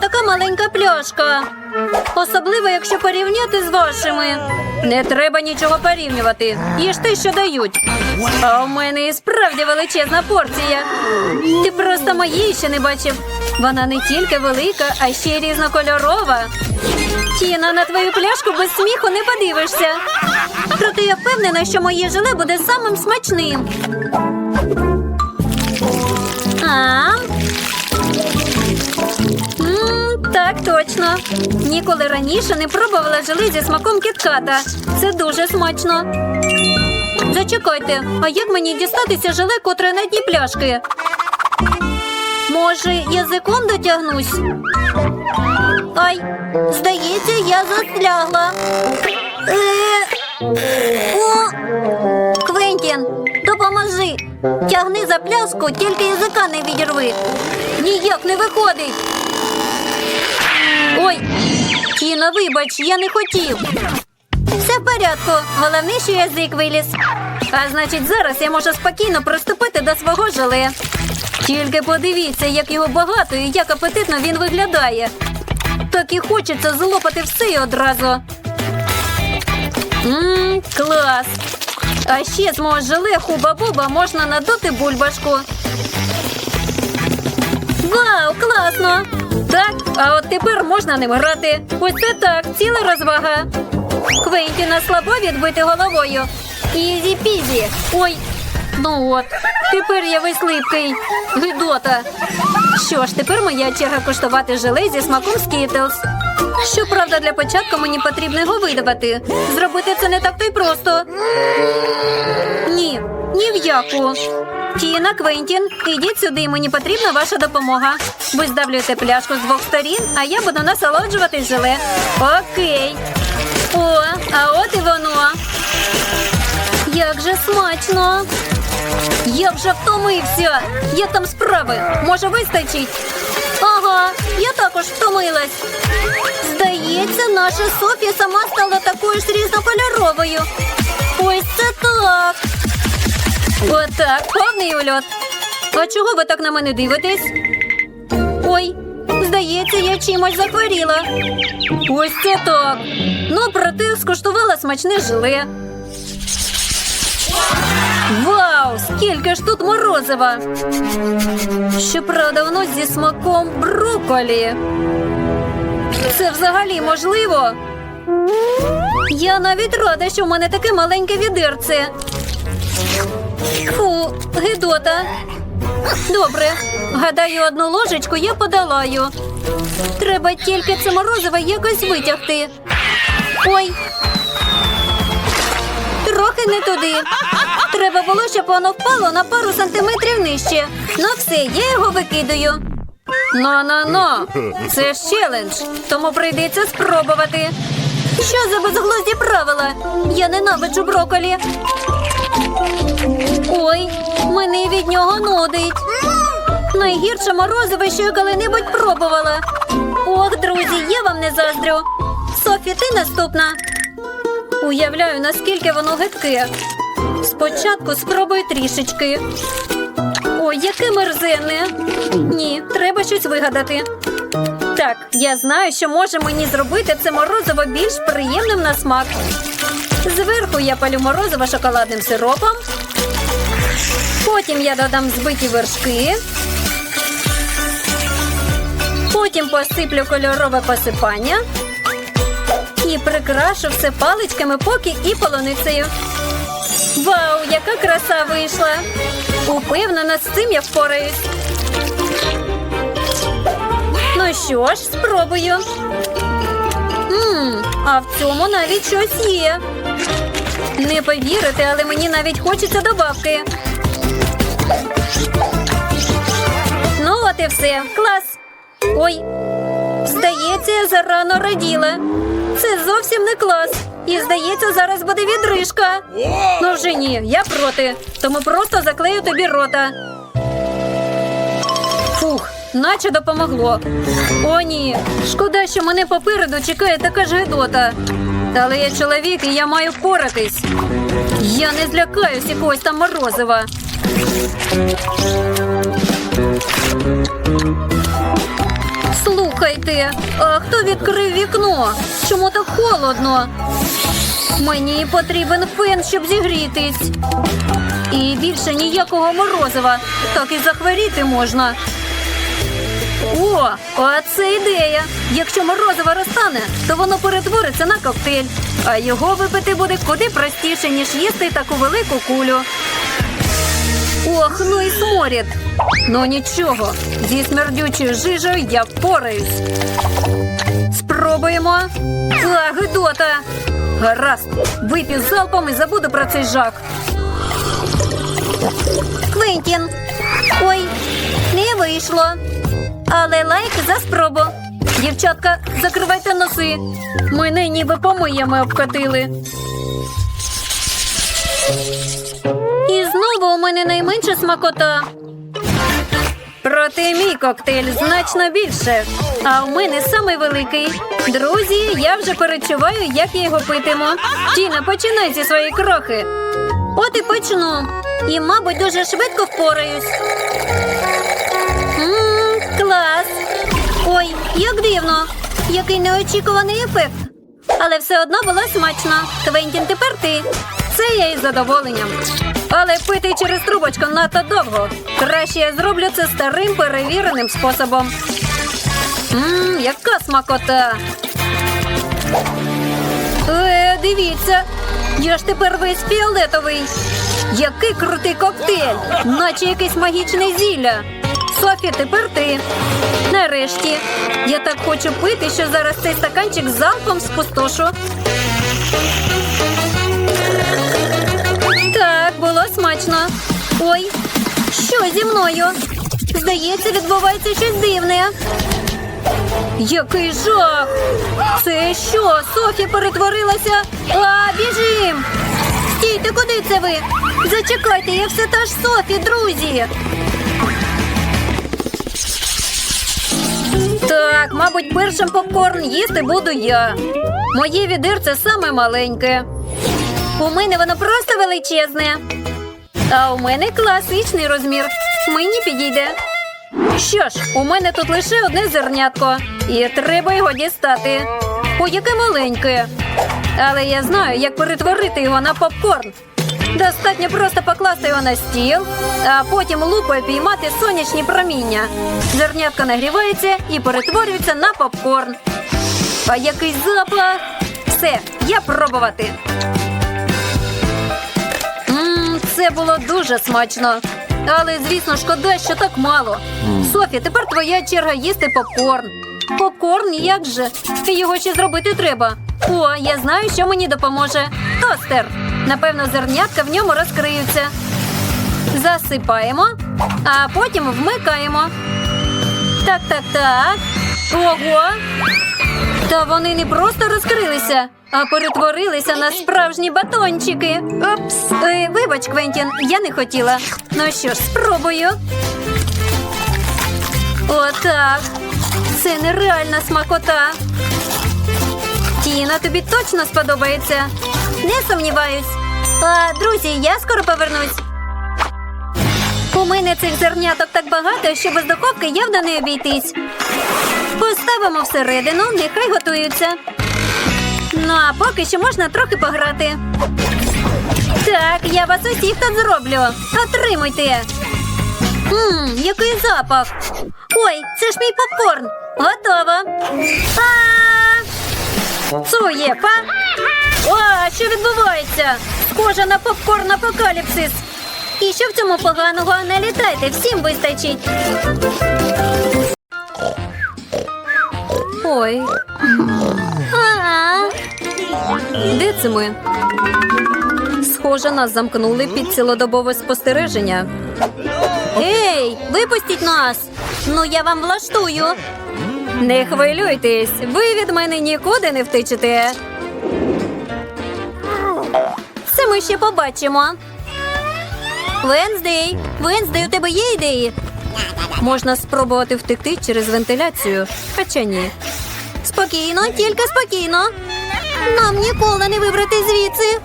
така маленька пляшка. Особливо, якщо порівняти з вашими. Не треба нічого порівнювати. Їж те, що дають. А у мене і справді величезна порція. Ти просто моєї ще не бачив. Вона не тільки велика, а ще й різнокольорова. Тіна, на твою пляшку без сміху не подивишся. Проте я впевнена, що моє желе буде самим смачним. А? Так, точно. Ніколи раніше не пробувала желе зі смаком кітката. Це дуже смачно. Зачекайте, а як мені дістатися желе, котре на дні пляшки? Може, язиком дотягнусь? Ай, здається, я застрягла. Е, О, Квентін, допоможи. Тягни за пляску, тільки язика не відірви. Ніяк не виходить. Ой, Тіно, вибач, я не хотів. Все в порядку. Головне, що язик виліз. А значить, зараз я можу спокійно приступити до свого желе. Тільки подивіться, як його багато і як апетитно він виглядає. Так і хочеться злопати все і одразу. Ммм, клас. А ще з мого желе хуба-буба можна надути бульбашку. Вау, класно! Так, а от тепер можна ним грати. Ось це так, ціла розвага. Квентіна слабо відбити головою. Ізі-пізі. Ой, ну от, тепер я весь липкий. Гидота. Що ж, тепер моя черга коштувати желе зі смаком скітлз. Щоправда, для початку мені потрібно його видавати. Зробити це не так то й просто. Ні, ні в яку. Тіна, Квентін, ідіть сюди, мені потрібна ваша допомога. Ви здавлюєте пляшку з двох сторін, а я буду насолоджуватись желе. Окей. О, а от і воно. Як же смачно. Я вже втомився. Як там справи? Може, вистачить? Ага, я також втомилась. Здається, наша Софія сама стала такою ж різнокольоровою. Ось це так. Отак, повний ульот. А чого ви так на мене дивитесь? Ой, здається, я чимось захворіла. Ось це так. Ну, проте скуштувала смачне желе. Вау! Скільки ж тут морозива! Щоправда, воно зі смаком брокколі. Це взагалі можливо? Я навіть рада, що в мене таке маленьке відерце. Фу, гидота. Добре. Гадаю, одну ложечку я подолаю. Треба тільки це морозиво якось витягти. Ой. Трохи не туди. Треба було, щоб воно впало на пару сантиметрів нижче. Ну все, я його викидаю. Ну-ну-ну, це ж челендж, тому прийдеться спробувати. Що за безглузді правила? Я ненавиджу броколі. Ой, мене від нього нудить. Найгірше морозиво, що я коли-небудь пробувала. Ох, друзі, я вам не заздрю. Софі, ти наступна. Уявляю, наскільки воно гидке. Спочатку спробую трішечки. Ой, яке мерзенне. Ні, треба щось вигадати. Так, я знаю, що може мені зробити це морозиво більш приємним на смак. Зверху я палю морозиво шоколадним сиропом. Потім я додам збиті вершки. Потім посиплю кольорове посипання. І прикрашу все паличками поки і полуницею. Вау, яка краса вийшла! Упевнена, з цим я впораюсь. Ну що ж, спробую. Мм, а в цьому навіть щось є. Не повірите, але мені навіть хочеться добавки. Ну, от і все. Клас. Ой, здається, я зарано раділа. Це зовсім не клас. І здається, зараз буде відрижка. Ну вже ні, я проти. Тому просто заклею тобі рота. Фух, наче допомогло. О, ні. Шкода, що мене попереду чекає така ж гидота. Але я чоловік і я маю впоратись. Я не злякаюсь якогось там морозива. Слухайте, А хто відкрив вікно? Чому так холодно? Мені потрібен фен, щоб зігрітись. І більше ніякого морозива. Так і захворіти можна. О, а це ідея. Якщо морозиво розтане, то воно перетвориться на коктейль. А його випити буде куди простіше, ніж їсти таку велику кулю. Ох, ну і сморід. Ну нічого, зі смердючою жижею я впораюсь. Спробуємо. А, гидота. Гаразд, вип'ю залпом і забуду про цей жах. Квентін. Ой, не вийшло. Але лайк за спробу. Дівчатка, закривайте носи. Мене ніби помиями обкатили. І знову у мене найменша смакота. Проте мій коктейль значно більше. А у мене самий великий. Друзі, я вже перечуваю, як я його питиму. Тіна, починай зі своєї крохи. От і почну. І, мабуть, дуже швидко впораюсь. Клас. Ой, як дивно. Який неочікуваний ефект. Але все одно було смачно. Квентін, тепер ти. Це я із задоволенням. Але пити через трубочку надто довго. Краще я зроблю це старим перевіреним способом. Ммм, яка смакота. Е, дивіться. Я ж тепер весь фіолетовий. Який крутий коктейль, наче якесь магічне зілля. Софі, тепер ти. Нарешті. Я так хочу пити, що зараз цей стаканчик залпом спустошу. Так, було смачно. Ой, що зі мною? Здається, відбувається щось дивне. Який жах! Це що? Софі перетворилася? А, біжим! Стійте, куди це ви? Зачекайте, я все та ж Софі, друзі. Так, мабуть, першим попкорн їсти буду я. Моє відерце саме маленьке. У мене воно просто величезне. А у мене класичний розмір. Мені підійде. Що ж, у мене тут лише одне зернятко, і треба його дістати. О, яке маленьке. Але я знаю, як перетворити його на попкорн. Достатньо просто покласти його на стіл, а потім лупою піймати сонячні проміння. Зернятко нагрівається і перетворюється на попкорн. А який запах! Все, я пробувати. Мм, це було дуже смачно. Але, звісно, шкода, що так мало. Софі, тепер твоя черга їсти попкорн. Попкорн, як же? Його ще зробити треба. О, я знаю, що мені допоможе. Тостер. Напевно, зернятка в ньому розкриються. Засипаємо, а потім вмикаємо. Так, так, так. Ого. Та вони не просто розкрилися, а перетворилися на справжні батончики. Опс. Е, вибач, Квентін, я не хотіла. Ну що ж, спробую. Отак. Це нереальна смакота. Тіна, тобі точно сподобається. Не сумніваюсь. А, друзі, я скоро повернусь. У мене цих зерняток так багато, що без духовки явно не обійтись. Поставимо всередину, нехай готуються. Ну, а поки що можна трохи пограти. Так, я вас усіх тут зроблю. Отримуйте. Ммм, який запах. Ой, це ж мій попкорн. Готово. А! Цуєпа. О, що відбувається? Схоже на попкорн апокаліпсис. І що в цьому поганого? Не літайте, всім вистачить. Ой. А-а. Де це ми? Схоже, нас замкнули під цілодобове спостереження. Ей, випустіть нас! Ну я вам влаштую. Не хвилюйтесь, ви від мене нікуди не втечете. Це ми ще побачимо. Венздей, Венздей, у тебе є ідеї? Можна спробувати втекти через вентиляцію, хоча ні. Спокійно, тільки спокійно. Нам ніколи не вибрати звідси.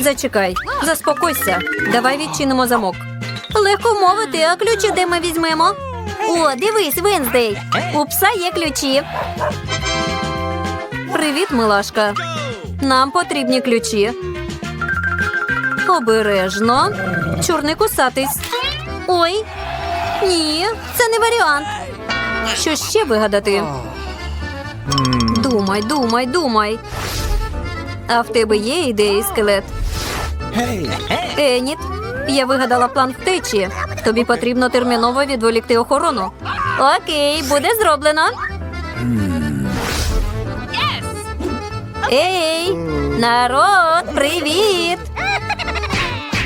Зачекай, заспокойся. Давай відчинимо замок. Легко мовити, а ключі де ми візьмемо? О, дивись, Венздей. У пса є ключі. Привіт, милашка. Нам потрібні ключі. Обережно. Чорний кусатись. Ой. Ні, це не варіант. Що ще вигадати? Думай, думай, думай. А в тебе є ідеї, скелет? Еніт, я вигадала план втечі. Тобі потрібно терміново відволікти охорону. Окей, буде зроблено. Ей, народ, привіт!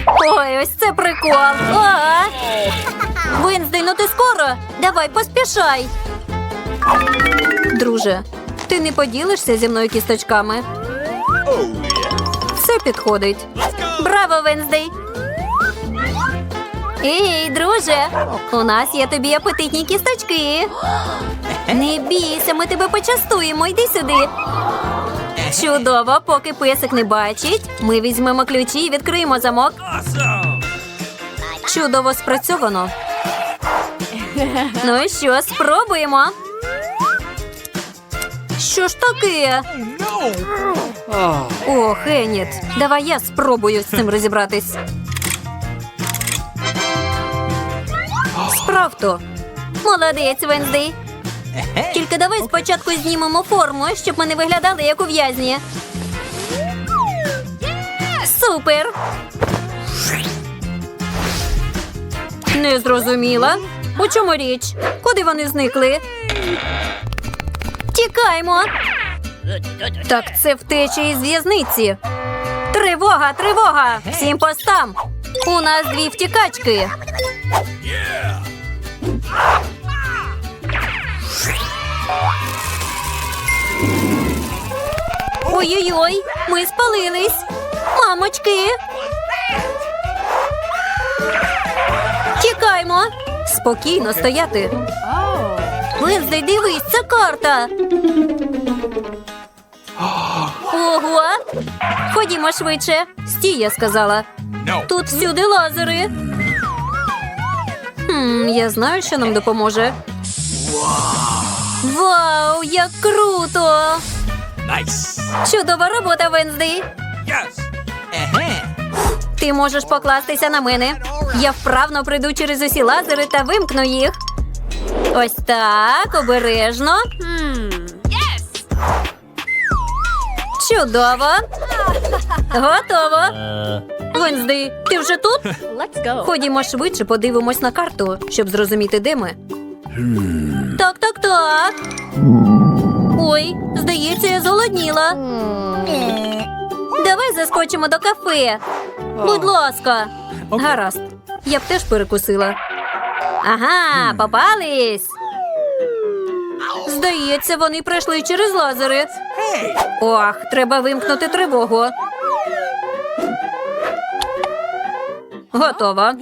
Ой, ось це прикол. А! Винздей, ну ти скоро. Давай, поспішай. Друже, ти не поділишся зі мною кісточками? Все підходить. Браво, Венздей! Ей, друже, у нас є тобі апетитні кісточки. Не бійся, ми тебе почастуємо. Йди сюди. Чудово, поки песик не бачить. Ми візьмемо ключі і відкриємо замок. Чудово спрацьовано. Ну і що, спробуємо. Що ж таке? О, Хеніт, давай я спробую з цим розібратись. Справто. Молодець, Венздей. Тільки давай спочатку знімемо форму, щоб ми не виглядали як у в'язні. Супер. Не зрозуміла. У чому річ? Куди вони зникли? Тікаймо. Так це втеча із в'язниці. Тривога, тривога! Всім постам! У нас дві втікачки. Ой-ой-ой, ми спалились. Мамочки. Тікаймо. Спокійно стояти. Венздей, дивись, це карта. Ого! Ходімо швидше. Стій, я сказала. Тут всюди лазери. Хм, я знаю, що нам допоможе. Вау, як круто! Nice. Чудова робота, Венздей. Yes. Uh-huh. Ти можеш покластися на мене. Я вправно прийду через усі лазери та вимкну їх. Ось так, обережно. Чудово. Готово. Венздей, ти вже тут? Ходімо швидше, подивимось на карту, щоб зрозуміти, де ми. Так, так, так. Ой, здається, я зголодніла. Давай заскочимо до кафе. Будь ласка. Гаразд. Я б теж перекусила. Ага, попались. Здається, вони пройшли через лазери. Ох, треба вимкнути тривогу. Готово.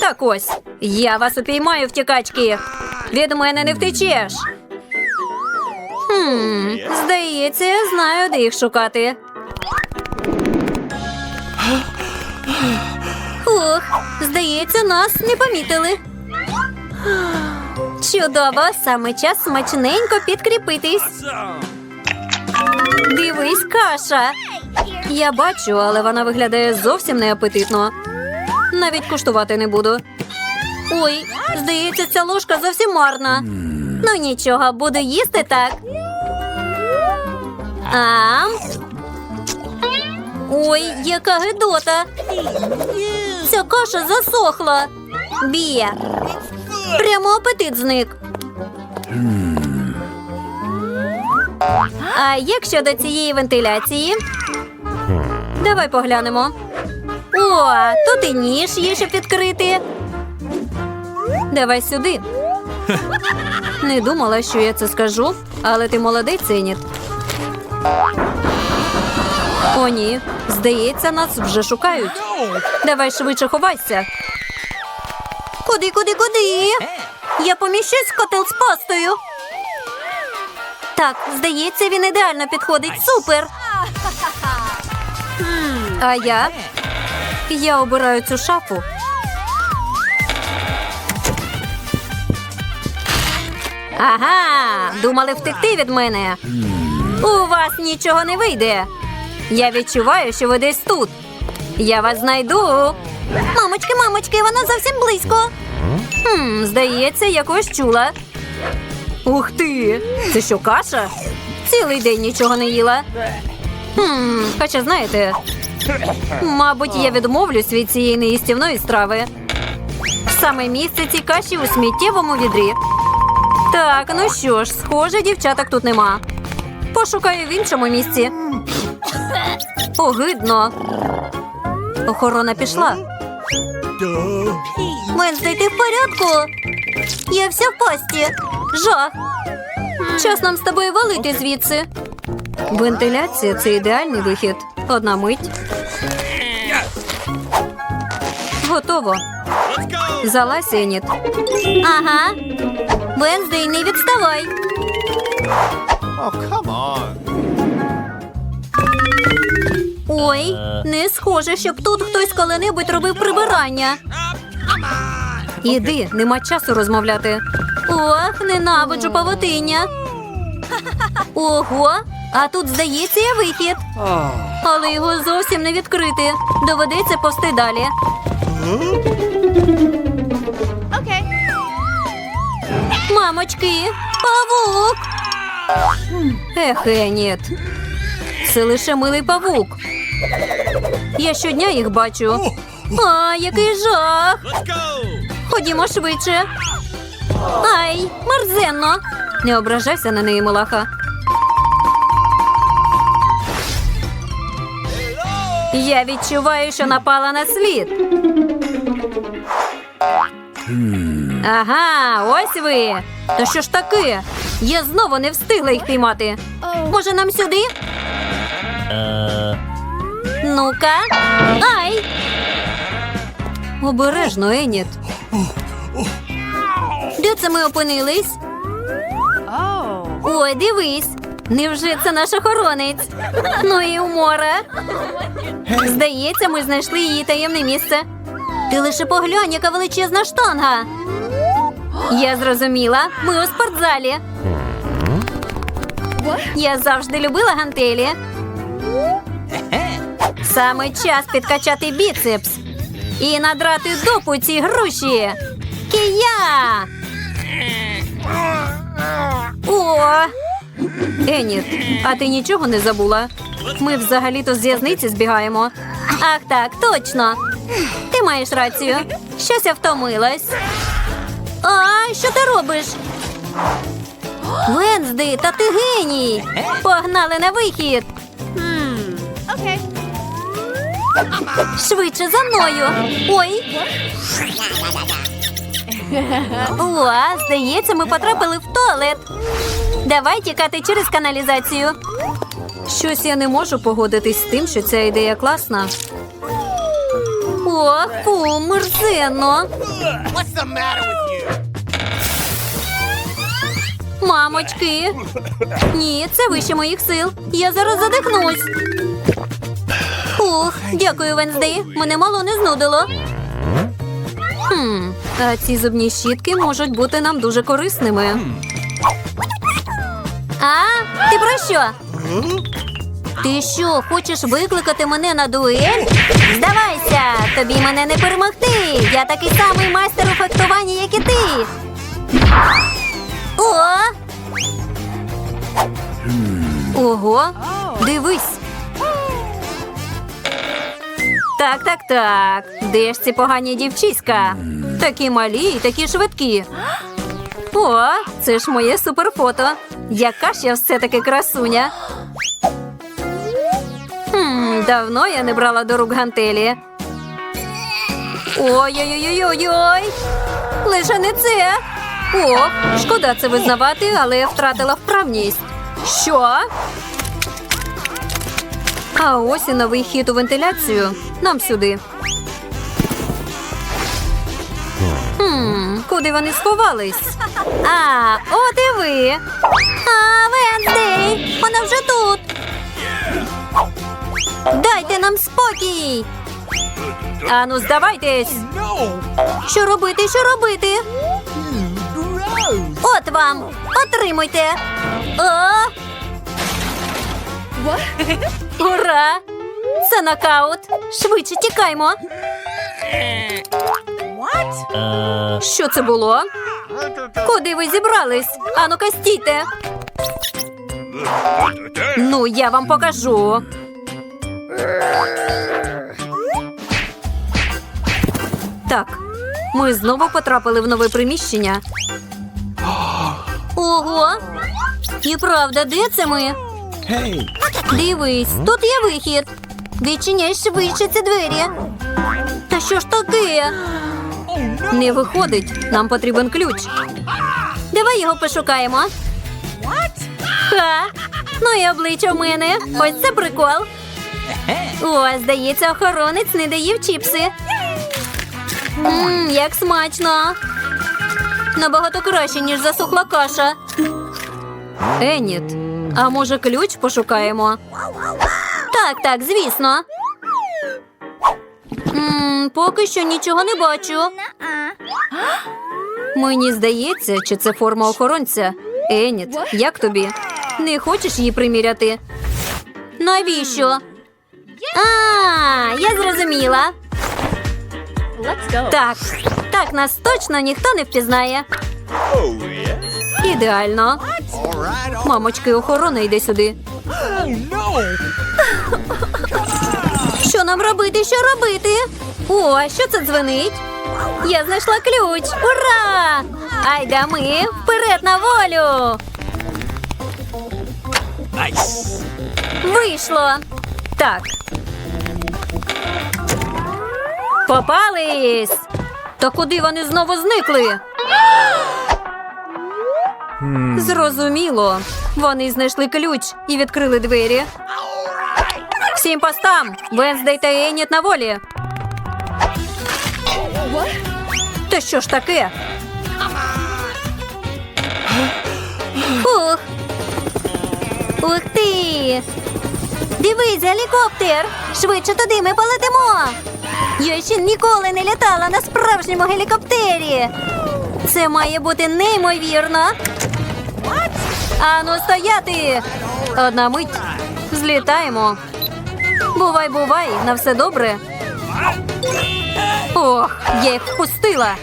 Так ось. Я вас упіймаю, втікачки. Від мене не втечеш. Хм, здається, я знаю, де їх шукати. Ух, здається, нас не помітили. Чудово, саме час смачненько підкріпитись. Дивись, каша. Я бачу, але вона виглядає зовсім неапетитно. Навіть куштувати не буду. Ой, здається, ця ложка зовсім марна. Ну нічого, буду їсти так. А? Ой, яка гидота. Ця каша засохла. Бія. Прямо апетит зник. А як щодо цієї вентиляції? Давай поглянемо. О, тут і ніж є, щоб відкрити. Давай сюди. Не думала, що я це скажу, але ти молодець, Еніт. О, ні. Здається, нас вже шукають. Давай швидше ховайся. Куди, куди, куди? Я поміщусь в котел з пастою. Так, здається, він ідеально підходить. Супер. А я? Я обираю цю шафу. Ага, думали втекти від мене. У вас нічого не вийде. Я відчуваю, що ви десь тут. Я вас знайду. Мамочки, мамочки, вона зовсім близько. Хм, здається, я когось чула. Ух ти! Це що, каша? Цілий день нічого не їла. Хм, хоча знаєте, мабуть, я відмовлюсь від цієї неїстівної страви. Саме місце цій каші у сміттєвому відрі. Так, ну що ж, схоже, дівчаток тут нема. Пошукаю в іншому місці. Огидно. Охорона пішла. Венздей, ти в порядку? Я вся в пасті. Жах. Час нам з тобою валити звідси. Вентиляція це ідеальний вихід. Одна мить. Готово. Залазь, Еніт. Ага. Венздей, не відставай. Oh, come on. Ой, не схоже, щоб тут хтось коли-небудь робив прибирання. Іди, нема часу розмовляти. Ох, ненавиджу павутиння. Ого, а тут, здається, є вихід. Але його зовсім не відкрити. Доведеться повсти далі. Мамочки, павук. Ех, Еніт. Це лише милий павук. Я щодня їх бачу. А, який жах! Ходімо швидше. Ай, мерзенно. Не ображайся на неї, Малаха. Я відчуваю, що напала на слід. Ага, ось ви. То що ж таке? Я знову не встигла їх піймати. Може, нам сюди? Ну-ка. Ай! Обережно, Еніт. Де це ми опинились? Ой, дивись. Невже це наш охоронець? Ну і умора. Здається, ми знайшли її таємне місце. Ти лише поглянь, яка величезна штанга. Я зрозуміла, ми у спортзалі. Я завжди любила гантелі. Саме час підкачати біцепс і надрати дупу цій груші. Кия! Еніт, а ти нічого не забула? Ми взагалі-то з в'язниці збігаємо. Ах так, точно. Ти маєш рацію. Щось я втомилась. А, що ти робиш? Вензди, та ти геній! Погнали на вихід! Швидше за мною. Ой. О, здається, ми потрапили в туалет. Давай тікати через каналізацію. Щось я не можу погодитись з тим, що ця ідея класна. О, фу, мерзенно. Мамочки. Ні, це вище моїх сил. Я зараз задихнусь. Ух, дякую, Венздей. Мене мало не знудило. Хм, а ці зубні щітки можуть бути нам дуже корисними. А, ти про що? Ти що, хочеш викликати мене на дуель? Здавайся, тобі мене не перемогти. Я такий самий майстер у фехтуванні, як і ти. О! Ого, дивись. Так, так, так. Де ж ці погані дівчиська? Такі малі і такі швидкі. О, це ж моє суперфото. Яка ж я все-таки красуня. Хм, давно я не брала до рук гантелі. Ой-ой-ой-ой-ой. Лише не це. О, шкода це визнавати, але я втратила вправність. Що? А ось і новий хід у вентиляцію. Нам сюди. Куди вони сховались? А, от і ви. А, Венздей, вона вже тут. Дайте нам спокій. Ану, здавайтесь. Що робити, що робити? От вам! Отримуйте! О! Ура! Це нокаут! Швидше тікаймо! Що це було? Куди ви зібрались? Ану-ка стійте! Ну, я вам покажу. Так, ми знову потрапили в нове приміщення. Ого! І правда, де це ми? Дивись, тут є вихід. Відчиняй швидше ці двері. Та що ж таке? Не виходить. Нам потрібен ключ. Давай його пошукаємо. Ха! Ну і обличчя в мене. Ось це прикол. О, здається, охоронець не доїв чіпси. Мм, як смачно. Набагато краще, ніж засохла каша. Еніт, а може ключ пошукаємо? Так, так, звісно. М, поки що нічого не бачу. Мені здається, чи це форма охоронця. Еніт, як тобі? Не хочеш її приміряти? Навіщо? А, я зрозуміла. Так, так нас точно ніхто не впізнає. Ідеально. Мамочки, охорона йде сюди. Що нам робити? Що робити? О, що це дзвенить? Я знайшла ключ. Ура! Айда ми вперед на волю! Вийшло. Так. Попались. Та куди вони знову зникли? Зрозуміло. Вони знайшли ключ і відкрили двері. Всім постам! Венздей та Еніт на волі. Та що ж таке? Ух! Ух ти! Дивись, гелікоптер! Швидше туди ми полетимо! Я ще ніколи не літала на справжньому гелікоптері. Це має бути неймовірно. Ану, стояти! Одна мить. Злітаємо. Бувай, бувай, на все добре. Ох, я їх впустила.